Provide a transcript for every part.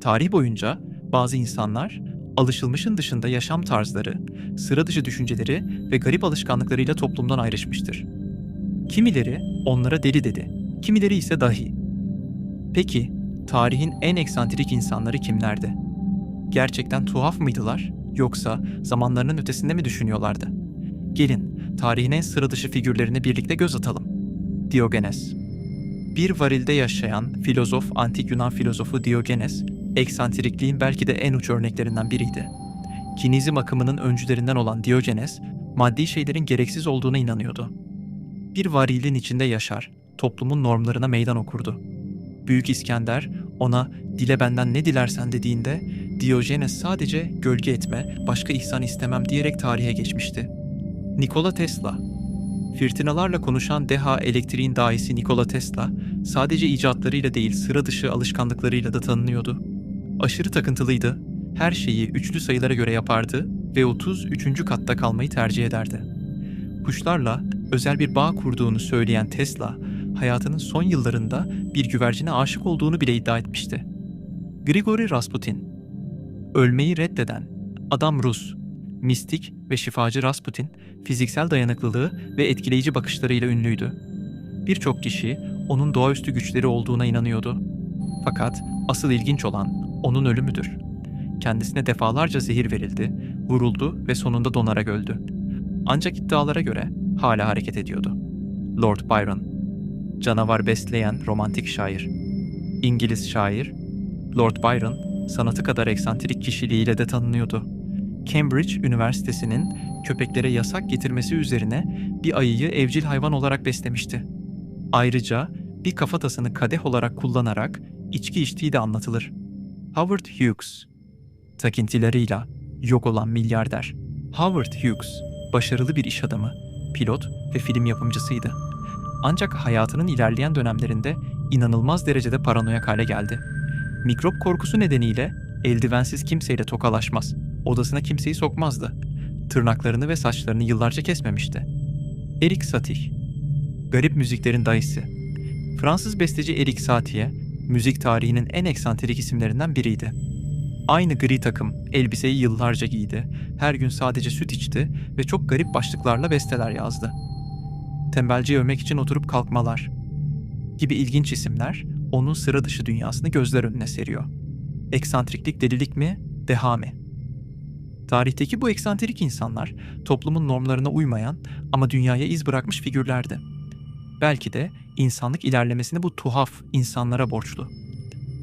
Tarih boyunca bazı insanlar alışılmışın dışında yaşam tarzları, sıra dışı düşünceleri ve garip alışkanlıklarıyla toplumdan ayrışmıştır. Kimileri onlara deli dedi, kimileri ise dahi. Peki, tarihin en eksantrik insanları kimlerdi? Gerçekten tuhaf mıydılar yoksa zamanlarının ötesinde mi düşünüyorlardı? Gelin, tarihin en sıra dışı figürlerine birlikte göz atalım. Diogenes Bir varilde yaşayan filozof, antik Yunan filozofu Diogenes, eksantrikliğin belki de en uç örneklerinden biriydi. Kinizm akımının öncülerinden olan Diogenes, maddi şeylerin gereksiz olduğuna inanıyordu. Bir varilin içinde yaşar, toplumun normlarına meydan okurdu. Büyük İskender ona dile benden ne dilersen dediğinde Diogenes sadece gölge etme, başka ihsan istemem diyerek tarihe geçmişti. Nikola Tesla Fırtınalarla konuşan deha elektriğin dahisi Nikola Tesla sadece icatlarıyla değil sıra dışı alışkanlıklarıyla da tanınıyordu. Aşırı takıntılıydı, her şeyi üçlü sayılara göre yapardı ve 33. katta kalmayı tercih ederdi. Kuşlarla özel bir bağ kurduğunu söyleyen Tesla, hayatının son yıllarında bir güvercine aşık olduğunu bile iddia etmişti. Grigori Rasputin Ölmeyi reddeden, adam Rus, mistik ve şifacı Rasputin, fiziksel dayanıklılığı ve etkileyici bakışlarıyla ünlüydü. Birçok kişi onun doğaüstü güçleri olduğuna inanıyordu. Fakat asıl ilginç olan onun ölümüdür. Kendisine defalarca zehir verildi, vuruldu ve sonunda donarak öldü. Ancak iddialara göre hala hareket ediyordu. Lord Byron Canavar besleyen romantik şair. İngiliz şair Lord Byron sanatı kadar eksantrik kişiliğiyle de tanınıyordu. Cambridge Üniversitesi'nin köpeklere yasak getirmesi üzerine bir ayıyı evcil hayvan olarak beslemişti. Ayrıca bir kafatasını kadeh olarak kullanarak içki içtiği de anlatılır. Howard Hughes Takıntılarıyla yok olan milyarder. Howard Hughes başarılı bir iş adamı, pilot ve film yapımcısıydı. Ancak hayatının ilerleyen dönemlerinde inanılmaz derecede paranoyak hale geldi. Mikrop korkusu nedeniyle eldivensiz kimseyle tokalaşmaz, odasına kimseyi sokmazdı. Tırnaklarını ve saçlarını yıllarca kesmemişti. Erik Satie Garip müziklerin dayısı. Fransız besteci Erik Satie, müzik tarihinin en eksantrik isimlerinden biriydi. Aynı gri takım elbiseyi yıllarca giydi, her gün sadece süt içti ve çok garip başlıklarla besteler yazdı. Tembelciyi övmek için oturup kalkmalar gibi ilginç isimler onun sıra dışı dünyasını gözler önüne seriyor. Eksantriklik delilik mi, deha mi? Tarihteki bu eksantrik insanlar toplumun normlarına uymayan ama dünyaya iz bırakmış figürlerdi. Belki de insanlık ilerlemesini bu tuhaf insanlara borçlu.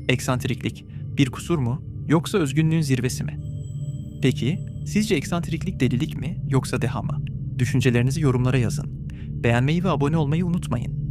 Eksantriklik bir kusur mu yoksa özgünlüğün zirvesi mi? Peki sizce eksantriklik delilik mi yoksa deha mı? Düşüncelerinizi yorumlara yazın. Beğenmeyi ve abone olmayı unutmayın.